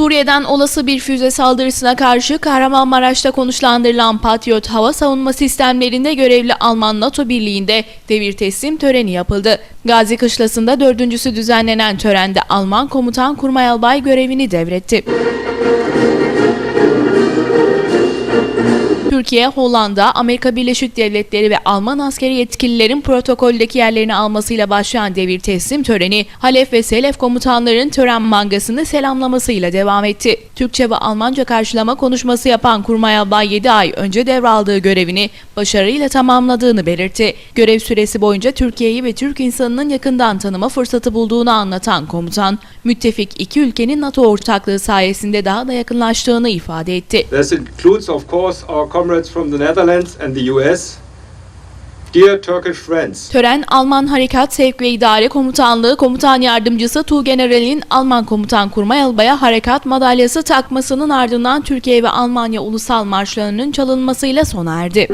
Suriye'den olası bir füze saldırısına karşı Kahramanmaraş'ta konuşlandırılan Patriot hava savunma sistemlerinde görevli Alman NATO Birliği'nde devir teslim töreni yapıldı. Gazi Kışlası'nda dördüncüsü düzenlenen törende Alman komutan Kurmay Albay görevini devretti. Türkiye, Hollanda, Amerika Birleşik Devletleri ve Alman askeri yetkililerin protokoldeki yerlerini almasıyla başlayan devir teslim töreni, Halef ve Selef komutanların tören mangasını selamlamasıyla devam etti. Türkçe ve Almanca karşılama konuşması yapan Kurmay Albay 7 ay önce devraldığı görevini başarıyla tamamladığını belirtti. Görev süresi boyunca Türkiye'yi ve Türk insanının yakından tanıma fırsatı bulduğunu anlatan komutan, müttefik iki ülkenin NATO ortaklığı sayesinde daha da yakınlaştığını ifade etti. This includes, of course, our comrades from the Netherlands and the US. Dear Turkish friends, Tören Alman Harekat Sevk ve İdare Komutanlığı Komutan Yardımcısı Tuğgeneral'in Alman Komutan Kurmay Albaya harekat madalyası takmasının ardından Türkiye ve Almanya ulusal marşlarının çalınmasıyla sona erdi.